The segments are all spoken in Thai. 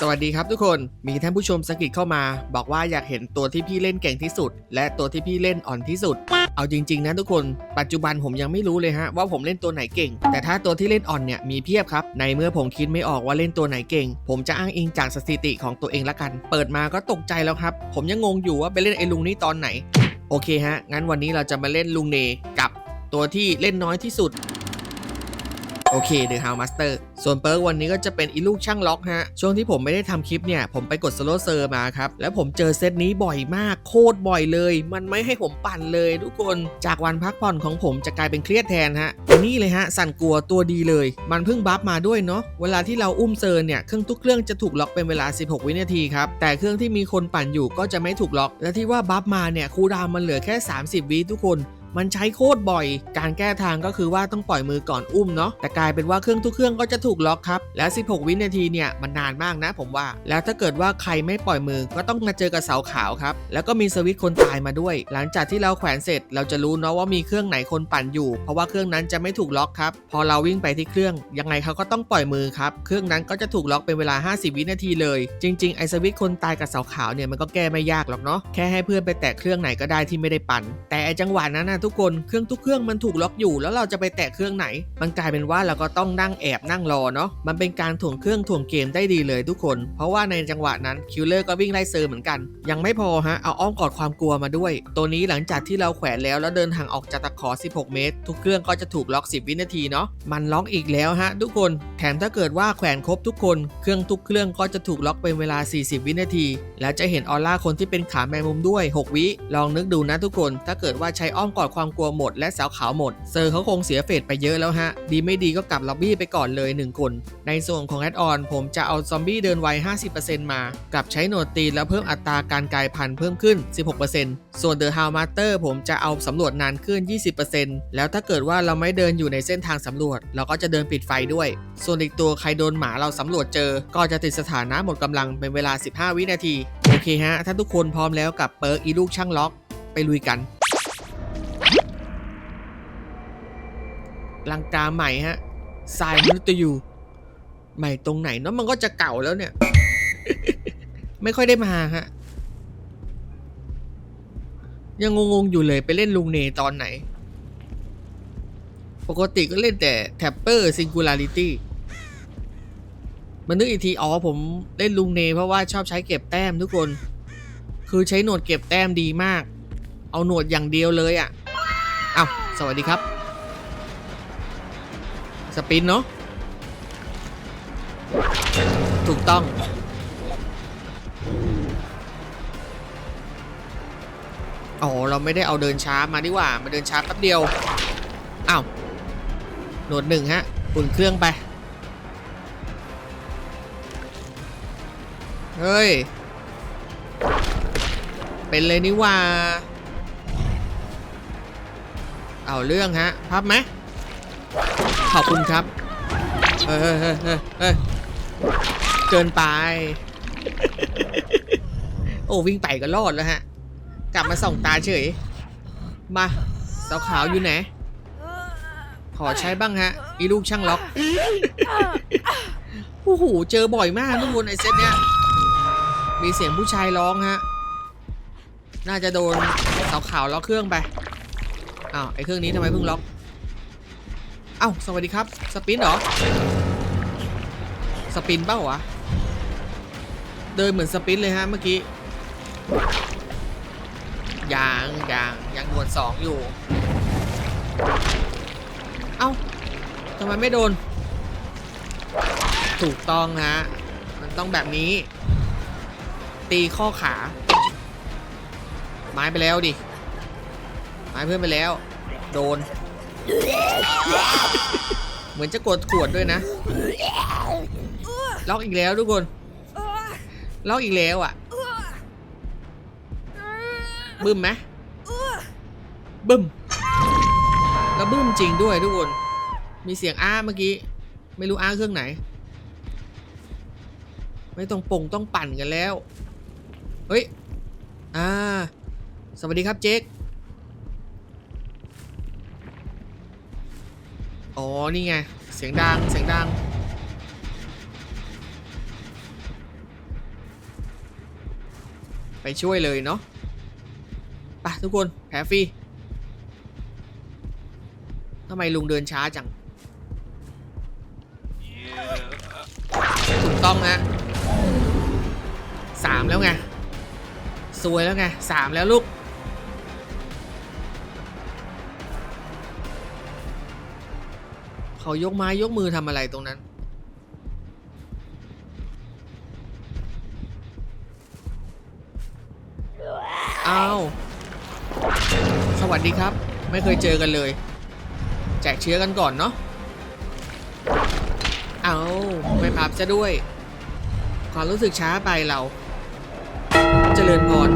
สวัสดีครับทุกคน มีท่านผู้ชมสกิดเข้ามา บอกว่าอยากเห็นตัวที่พี่เล่นเก่งที่สุด และตัวที่พี่เล่นอ่อนที่สุด เอาจริง ๆ นะทุกคน ปัจจุบันผมยังไม่รู้เลยฮะว่าผมเล่นตัวไหนเก่ง แต่ถ้าตัวที่เล่นอ่อนเนี่ยมีเพียบครับ ในเมื่อผมคิดไม่ออกว่าเล่นตัวไหนเก่ง ผมจะอ้างอิงจากสถิติของตัวเองละกัน เปิดมาก็ตกใจแล้วครับ ผมยังงงอยู่ว่าไปเล่นไอ้ลุงนี่ตอนไหน โอเคฮะ งั้นวันนี้เราจะมาเล่นลุงเนกับตัวที่เล่นน้อยที่สุด โอเค The House Master ส่วนเปิร์กวันนี้ก็จะเป็นอีลูกช่างล็อกฮะ ช่วงที่ผมไม่ได้ทำคลิปเนี่ย ผมไปกดสโลเซอร์มาครับ แล้วผมเจอเซตนี้บ่อยมาก โคตรบ่อยเลย มันไม่ให้ผมปั่นเลยทุกคน จากวันพักผ่อนของผมจะกลายเป็นเครียดแทนฮะนี่เลยฮะ สั่นกลัวตัวดีเลย มันเพิ่งบัฟมาด้วยเนาะ เวลาที่เราอุ้มเซอร์เนี่ย เครื่องทุกเครื่องจะถูกล็อกเป็นเวลา 16 วินาทีครับ แต่เครื่องที่มีคนปั่นอยู่ก็จะไม่ถูกล็อก และที่ว่าบัฟมาเนี่ย คูดาวมันเหลือแค่ 30 วิทุกคน มันใช้โคตรบ่อย การแก้ทางก็คือว่าต้องปล่อยมือก่อนอุ้มเนาะแต่กลายเป็นว่าเครื่องทุกเครื่องก็จะถูกล็อกครับแล้ว16 วินาทีเนี่ยมันนานมากนะผมว่า แล้วถ้าเกิดว่าใครไม่ปล่อยมือก็ต้องมาเจอกับเสาขาวครับแล้วก็มีสวิตช์คนตายมาด้วย หลังจากที่เราแขวนเสร็จเราจะรู้เนาะว่ามีเครื่องไหนคนปั่นอยู่ เพราะว่าเครื่องนั้นจะไม่ถูกล็อกครับพอเราวิ่งไปที่เครื่อง ยังไงเขาก็ต้องปล่อยมือครับเครื่องนั้นก็จะถูกล็อกเป็นเวลา 50 วินาทีเลย จริงๆไอสวิตช์คนตายกับเสาขาวเนี่ยมันก็แก้ไม่ยากหรอกเนาะแค่ให้เพื่อนไปแตะเครื่องไหนก็ได้ที่ไม่ได้ปั่น แต่ไอจังหวะนั้นนะทุกคนเครื่องทุกเครื่องมันถูกล็อกอยู่ แล้วเราจะไปแตะเครื่องไหน มันกลายเป็นว่าเราก็ต้องนั่งแอบนั่งรอเนาะมันเป็นการถ่วงเครื่องถ่วงเกมได้ดีเลยทุกคน เพราะว่าในจังหวะนั้นคิลเลอร์ก็วิ่งไล่เซอร์เหมือนกัน ยังไม่พอฮะเอาอ้อมกอดความกลัวมาด้วย ตัวนี้หลังจากที่เราแขวนแล้วแล้วเดินทางออกจากตะขอ 16 เมตร ทุกเครื่องก็จะถูกล็อก 10 วินาทีเนาะมันล็อกอีกแล้วฮะทุกคนแถมถ้าเกิดว่าแขวนครบทุกคนเครื่องทุกเครื่องก็จะถูกล็อกเป็นเวลา 40 วินาที แล้วจะเห็นออร่าคนที่เป็นขาแมงมุมด้วย 6 วิลองนึกดูนะทุกคน ถ้าเกิดว่าใช้อ้อมกอดความกลัวหมดและสาวขาวหมด เซอร์เขาคงเสียเฟดไปเยอะแล้วฮะ ดีไม่ดีก็กลับล็อบบี้ไปก่อนเลย 1 คน ในส่วนของแอดออนผมจะเอาซอมบี้เดินไว 50%มากับใช้โหนดตีนแล้วเพิ่มอัตราการกลายพันธุ์เพิ่มขึ้น 16%ส่วน The How Master ผมจะเอาสำรวจนานขึ้น 20%แล้วถ้าเกิดว่าเราไม่เดินอยู่ในเส้นทางสำรวจ เราก็จะเดินปิดไฟด้วย ส่วนอีกตัวใครโดนหมาเราสำรวจเจอ ก็จะติดสถานะหมดกำลังเป็นเวลา 15 วินาที โอเคฮะ ถ้าทุกคนพร้อมแล้วกับเปิร์กอีลูกช่างล็อก ไปลุยกัน ลังกาใหม่ฮะทรายมนุษย์ยูใหม่ตรงไหนเนาะมันก็จะเก่าแล้วเนี่ย ไม่ค่อยได้มาฮะ ยังงงๆอยู่เลยไปเล่นลุงเนตอนไหน ปกติก็เล่นแต่แท็ปเปอร์ซิงคูลาริตี้มันนึกอีกทีอ๋อผมเล่นลุงเน เพราะว่าชอบใช้เก็บแต้มทุกคน คือใช้หนวดเก็บแต้มดีมาก เอาหนวดอย่างเดียวเลยอะ่ะอ้าวสวัสดีครับ สปินเนาะถูกต้องอ๋อเราไม่ได้เอาเดินช้ามาดีกว่า มาเดินช้าแป๊บเดียว อ้าว โหนดหนึ่งฮะ อุ่นเครื่องไป เฮ้ย เป็นเลยนี่ว่า เอาเรื่องฮะ พับไหม ขอบคุณครับ เฮ้ยเฮ้ยเฮ้ยเกินไป โอ้วิ่งไปก็รอดแล้วฮะ กลับมาส่องตาเฉย มาสาวขาวอยู่ไหน ขอใช้บ้างฮะ อีลูกช่างล็อก โอ้โห เจอบ่อยมากทุกคนไอเซตเนี้ย มีเสียงผู้ชายร้องฮะ น่าจะโดนสาวขาวล็อกเครื่องไป อ้าวไอเครื่องนี้ทำไมเพิ่งล็อก เอ้าสวัสดีครับ สปินเหรอ สปินเป้าวะ เดินเหมือนสปินเลยฮะเมื่อกี้ยังยังยังหนวดสองอยู่ เอ้าทำไมไม่โดน ถูกต้องฮะ มันต้องแบบนี้ ตีข้อขา ไม้ไปแล้วดิ ไม้เพื่อนไปแล้ว โดน เหมือนจะกดขวดด้วยนะ ล็อกอีกแล้วทุกคน ล็อกอีกแล้วอะ บึ้มไหมบึ้ม แล้วบึ้มจริงด้วยทุกคน มีเสียงอ้าเมื่อกี้ ไม่รู้อ้าเครื่องไหน ไม่ต้องปงต้องปั่นกันแล้ว เฮ้ย อ่า สวัสดีครับเจค อ๋อ นี่ไง เสียงดัง เสียงดัง ไปช่วยเลยเนาะไปทุกคน แผลฟรีทำไมลุงเดินช้าจัง ถูกต้องฮะสามแล้วไง สวยแล้วไงสามแล้วลูก เขายกไม้ยกมือทำอะไรตรงนั้น อ้าว สวัสดีครับ ไม่เคยเจอกันเลย แจกเชื้อกันก่อนเนาะ เอาไม่พับจะด้วย ความรู้สึกช้าไปเราเจริญพร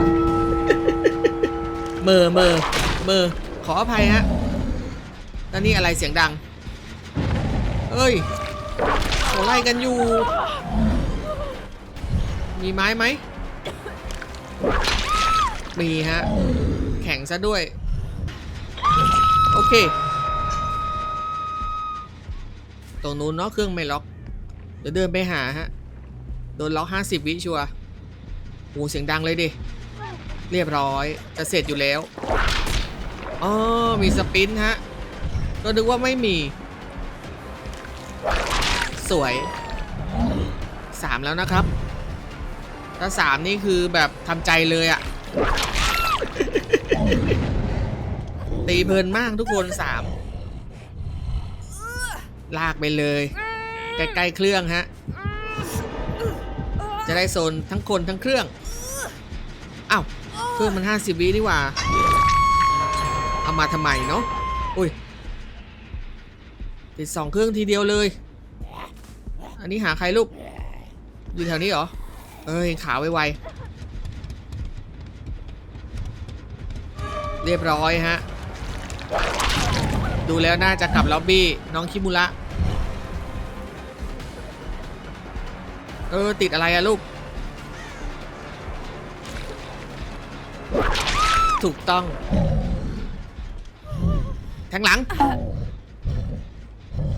เมอเมอเมอขออภัยฮะแล้วนี่อะไรเสียงดัง เอ้ยเขาไล่กันอยู่ มีไม้ไหม มีฮะ แข็งซะด้วย โอเค ตรงนู้นเนาะเครื่องไม่ล็อก เดี๋ยวเดินไปหาฮะ โดนล็อก 50 วิชัวโอ้เสียงดังเลยดิ เรียบร้อย จะเสร็จอยู่แล้ว อ๋อ มีสปินฮะ ก็นึกว่าไม่มี สวย3แล้วนะครับ ถ้า3นี่คือแบบทำใจเลยอะตีเพลินมากทุกคนสามลากไปเลย ใกล้ๆเครื่องฮะ จะได้โซนทั้งคนทั้งเครื่องอ้าวเครื่องมัน 50 วินี่หว่า เอามาทำไมเนาะอุ้ยติดสองเครื่องทีเดียวเลย อันนี้หาใครลูก อยู่แถวนี้เหรอ เอ้ยขาไวๆ เรียบร้อยฮะ ดูแล้วน่าจะกลับล็อบบี้น้องคิมุระ เออ ติดอะไรอะลูก ถูกต้อง ทางหลัง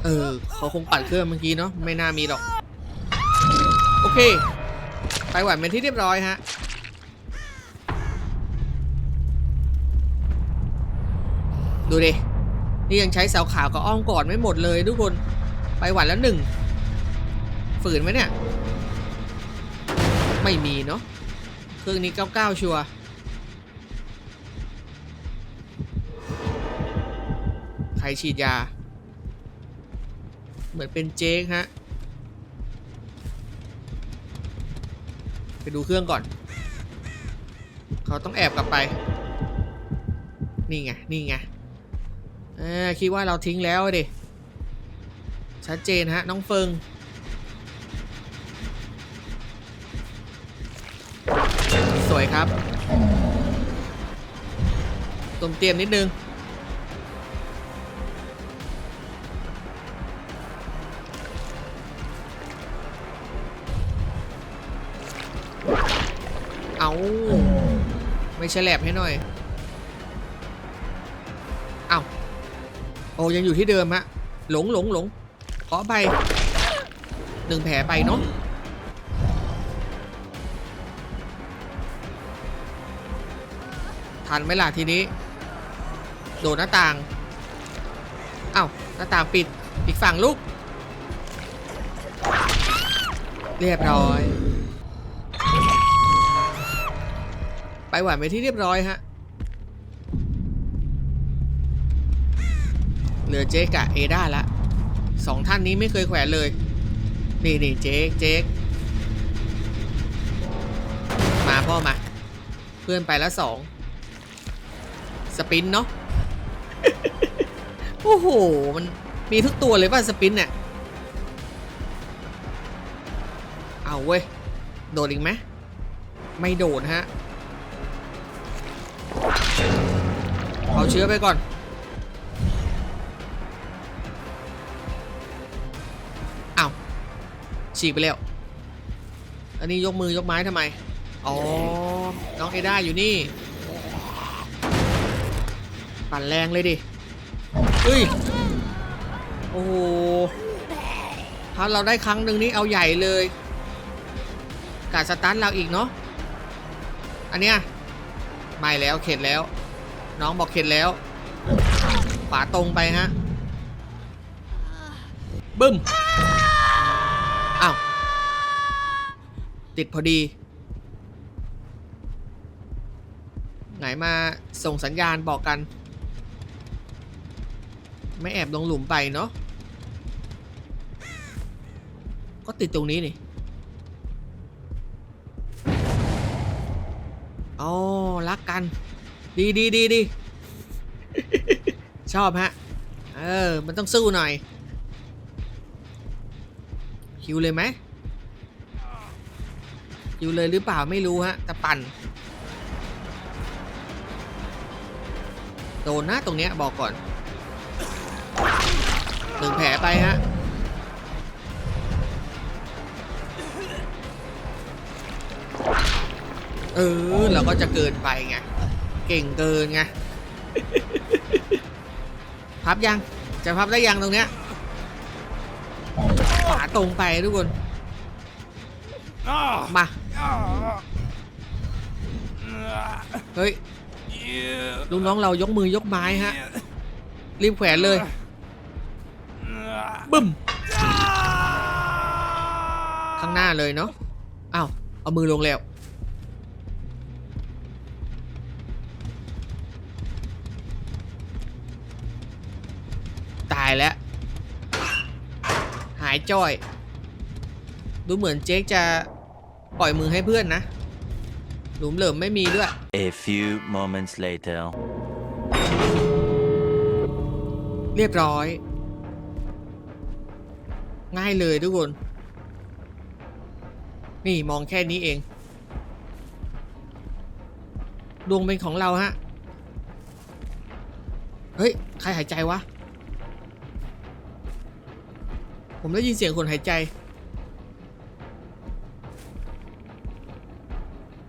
เออเขาคงปัดเครื่องเมื่อกี้เนาะไม่น่ามีหรอก โอเค ไปหวานเป็นที่เรียบร้อยฮะดูดิ นี่ยังใช้เสาขาวกับอ้อมกอดไม่หมดเลยทุกคน ไปหวานแล้วหนึ่ง ฝืนไหมเนี่ย ไม่มีเนาะ เครื่องนี้99ชัวใครฉีดยา เหมือนเป็นเจ๊กฮะ ไปดูเครื่องก่อน เขาต้องแอบกลับไป นี่ไง นี่ไงอคิดว่าเราทิ้งแล้วดิ ชัดเจนฮะ น้องเฟิงสวยครับตุ่มเตรียมนิดนึง ไม่ใช่แลบให้หน่อยเอาโอ้ยังอยู่ที่เดิมฮะหลงหลงหลงขอไปหนึ่งแผลไปเนาะทันไหมล่ะทีนี้ โดดหน้าต่างเอ้าหน้าต่างปิดอีกฝั่งลูก เรียบร้อย ไปหวานไปที่เรียบร้อยฮะ เหลือเจ๊กะเอด้าละสองท่านนี้ไม่เคยแขวนเลย นี่นี่เจ๊กเจ๊กมาพ่อมา เพื่อนไปแล้วสองสปินเนาะโอ้โห มันมีทุกตัวเลยป่ะสปินเนี่ย เอาเว้ย โดดอีกไหมไม่โดดฮะ เอาเชื้อไปก่อน เอาฉีกไปแล้ว อันนี้ยกมือยกไม้ทำไม อ๋อ น้องเอด้าอยู่นี่ ปั่นแรงเลยดิเฮ้ย โอ้โห ถ้าเราได้ครั้งหนึ่งนี่เอาใหญ่เลยการสตาร์ทเราอีกเนาะ อันเนี้ยไม่แล้วเข็ดแล้ว น้องบอกเข็ดแล้ว ขวาตรงไปฮะ บึ้ม อ้าว ติดพอดี ไหนมาส่งสัญญาณบอกกัน ไม่แอบลงหลุมไปเนาะ ก็ติดตรงนี้นี่อ๋อรักกัน ดีดีดีดีชอบฮะ เออ มันต้องสู้หน่อย คิวเลยไหมคิวเลยหรือเปล่าไม่รู้ฮะ แต่ปั่น โดนนะตรงเนี้ยบอกก่อนหนึ่งแผลไปฮะเออเราก็จะเกินไปไง เก่งเกินไง พับยัง จะพับได้ยังตรงเนี้ยขวาตรงไปทุกคน มา เฮ้ยลูกน้องเรายกมือยกไม้ฮะ รีบแขวนเลย บึ้ม ข้างหน้าเลยเนาะ อ้าว เอามือลงแล้วายจ้อย ดูเหมือนเจ๊กจะปล่อยมือให้เพื่อนนะ หลุมเหลิมไม่มีด้วย A few moments later. เรียบร้อย ง่ายเลยทุกคน นี่มองแค่นี้เอง ดวงเป็นของเราฮะ เฮ้ย ใครหายใจวะ ผมได้ยินเสียงคนหายใจ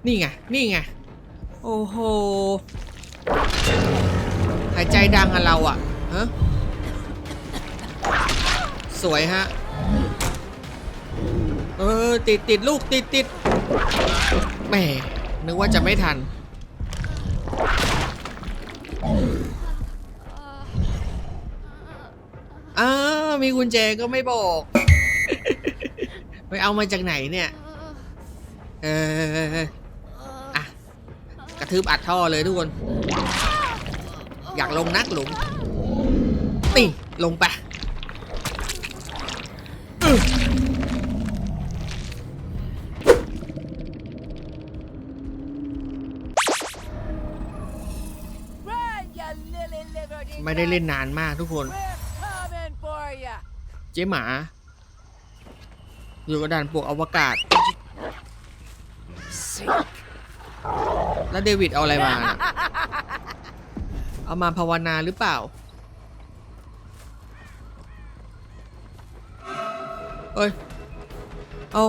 นี่ไง นี่ไง โอ้โห หายใจดังอะเราอะฮะ สวยฮะ เออ ติดติดลูกติดติดแหมนึกว่าจะไม่ทัน มีกุญแจก็ไม่บอก ไปเอามาจากไหนเนี่ย เอออะกระทืบอัดท่อเลยทุกคน อยากลงนักหลุมนี่ลงไปไม่ได้เล่นนานมากทุกคน เจ๊หมาอยู่กระดานปลวกอวกาศ แล้วเดวิดเอาอะไรมา เอามาภาวนาหรือเปล่า เอ้ย เอา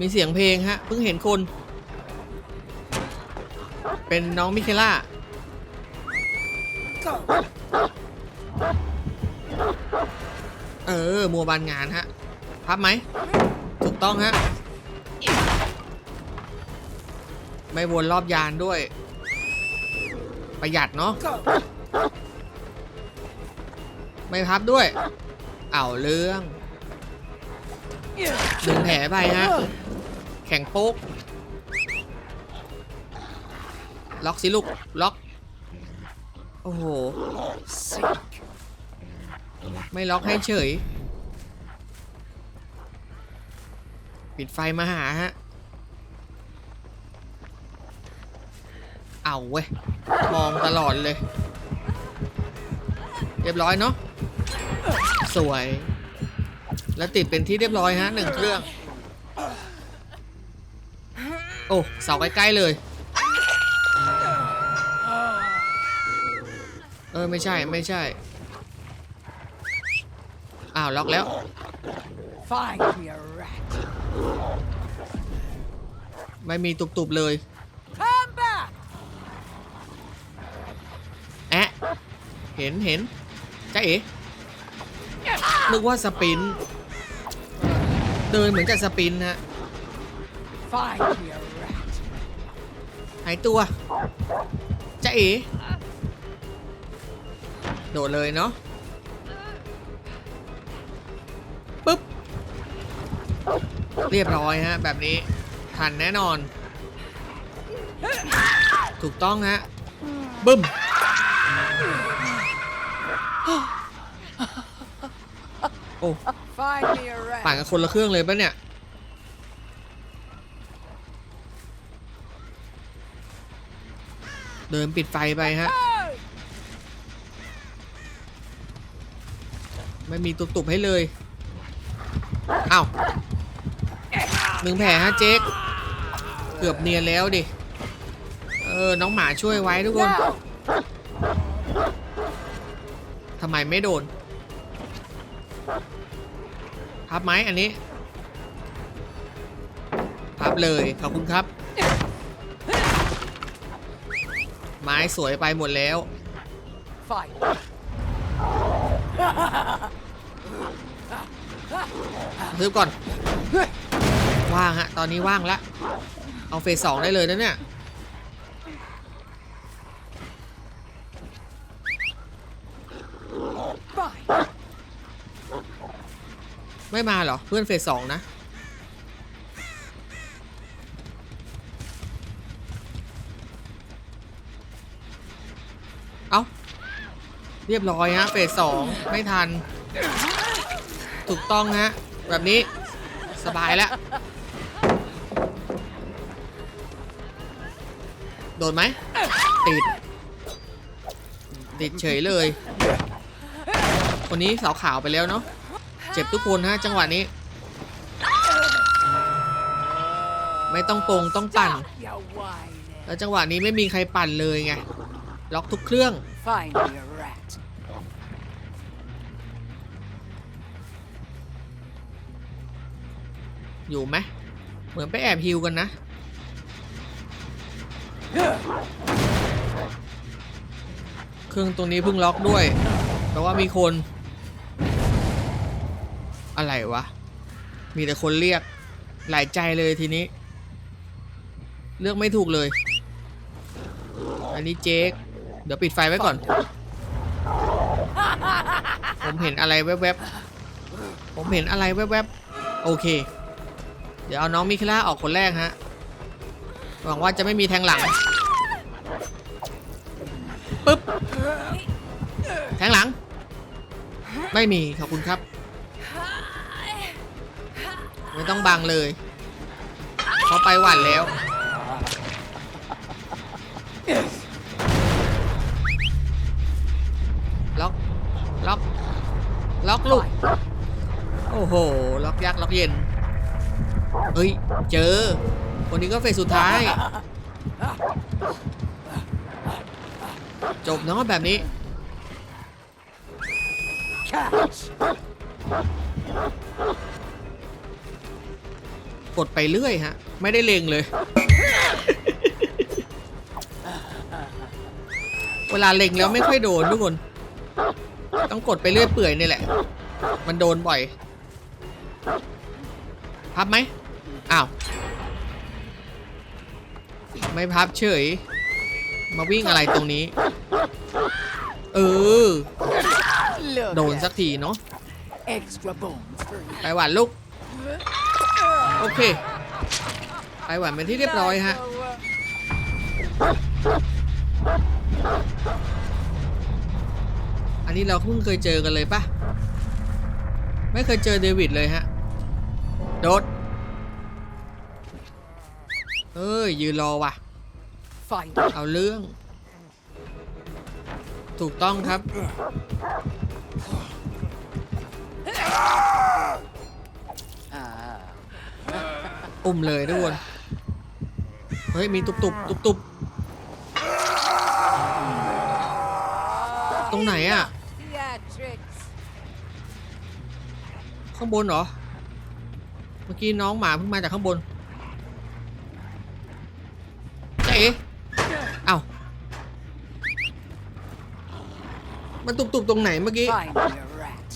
มีเสียงเพลงฮะ เพิ่งเห็นคน เป็นน้องมิเคล่า ออมัวบานงานฮะ พับไหม ถูกต้องฮะ ไม่วนรอบยานด้วย ประหยัดเนาะ ไม่พับด้วย เอาเรื่องหนึ่งแผลไปฮะ แข่งโป๊ก ล็อกสิลูก ล็อก โอ้โห ไม่ล็อกให้เฉย ปิดไฟมาหาฮะ เอาเว้ย มองตลอดเลย เรียบร้อยเนาะ สวย แล้วติดเป็นที่เรียบร้อยฮะหนึ่งเครื่อง โอ้เสาใกล้ๆเลย เออ ไม่ใช่ไม่ใช่ อ้าว ล็อกแล้ว Fine. ไม่มีตุบๆเลยแอะเห็นเห็นจ้าเอ๋นึกว่าสปิน เดินเหมือนจะสปินฮะหายตัวจะเอ๋โดดเลยเนาะ เรียบร้อยฮะ แบบนี้ทันแน่นอน ถูกต้องฮะ บึ้ม โอ้ต่างกันคนละเครื่องเลยปะเนี่ย เดินปิดไฟไปฮะ ไม่มีตุบๆให้เลยเอ้า หนึ่งแผลฮะเจ๊กเกือบเนียนแล้วดิ เออ น้องหมาช่วยไว้ทุกคน Now, ทำไมไม่โดนพับไหมอันนี้พับเลย ขอบคุณครับ ไม้สวยไปหมดแล้ว fight. ซื้อก่อน ว่างฮะ ตอนนี้ว่างแล้ว เอาเฟสสองได้เลยนะเนี่ย ไม่มาเหรอ เพื่อนเฟสสองนะ เอาเรียบร้อยฮะ เฟสสองไม่ทัน ถูกต้องฮะ แบบนี้สบายแล้ว โดนไหมติด ติดเฉยเลย คนนี้สาวขาวไปแล้วเนาะเจ็บทุกคนฮะจังหวะนี้ ไม่ต้องโปงต้องปั่น แล้วจังหวะนี้ไม่มีใครปั่นเลยไงล็อกทุกเครื่องอยู่ไหมเหมือนไปแอบฮิวกันนะ เครื่องตรงนี้เพิ่งล็อกด้วยแปลว่ามีคน อะไรวะ มีแต่คนเรียก หลายใจเลยทีนี้ เลือกไม่ถูกเลย อันนี้เจ๊กเดี๋ยวปิดไฟไว้ก่อน ผมเห็นอะไรแวบๆ ผมเห็นอะไรแวบๆ โอเค เดี๋ยวเอาน้องมิคล่าออกคนแรกฮะ หวังว่าจะไม่มีแทงหลังปึ๊บแทงหลัง ไม่มีขอบคุณครับ ไม่ต้องบังเลยเขาไปหวันแล้วล็อกล็อกล็อกลูกโอ้โห ล็อกยักษ์ล็อกเย็น เฮ้ย เจอ คนนี้ก็เฟสสุดท้าย จบเนาะแบบนี้ กดไปเรื่อยฮะ ไม่ได้เลงเลย เวลาเล็งแล้วไม่ค่อยโดนทุกคน ต้องกดไปเรื่อยเปื่อยนี่แหละ มันโดนบ่อย พับไหม อ้าว ไม่พับเฉย มาวิ่งอะไรตรงนี้ เออ Look โดน at สักทีเนาะ extra bones for you. ไปหวานลูก โอเค ไปหวานเป็นที่เรียบร้อยฮะ อันนี้เราเพิ่งเคยเจอกันเลยปะไม่เคยเจอเดวิดเลยฮะ โดด เอ้ย ยืนรอว่ะ Find เอาเรื่อง ถูกต้องครับ Ah. อุ้มเลยทุกคน เฮ้ย มีตุบตุบตุบตุบตรงไหนอะ Theatrics. ข้างบนเหรอ เมื่อกี้น้องหมาเพิ่งมาจากข้างบนเจ๊เอ้า มันตุบตุบตรงไหนเมื่อกี้ Find me a rat.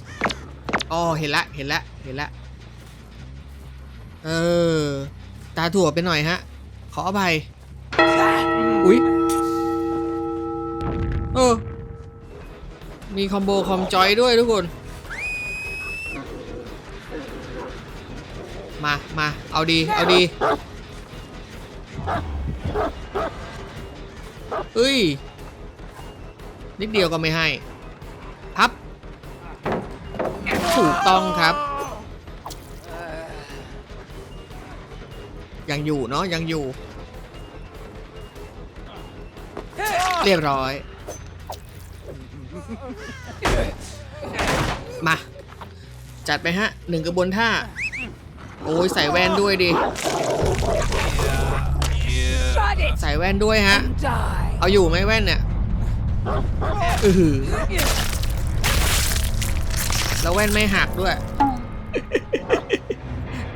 อ๋อ เห็นละ เห็นละ เห็นละ เออ ตาถั่วไปหน่อยฮะ ขออภัย Ah, อุ๊ย เออ มีคอมโบคอมจอยด้วยทุกคน มา มา เอาดี เอาดีเอ้ย นิดเดียวก็ไม่ให้ ต้องครับ ยังอยู่เนาะยังอยู่ เรียบร้อย มา จัดไปฮะหนึ่งกระบวนท่า โอ้ยใส่แว่นด้วยดิ Shut it ใส่แว่นด้วยฮะ and die. เอาอยู่ไหมแว่นเนี่ย อือหือ แล้วแว่นไม่หักด้วย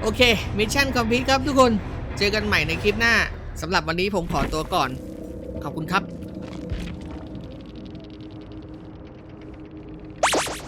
โอเค มิชชั่นคอมพลีทครับทุกคน เจอกันใหม่ในคลิปหน้าสำหรับวันนี้ผมขอตัวก่อน ขอบคุณครับ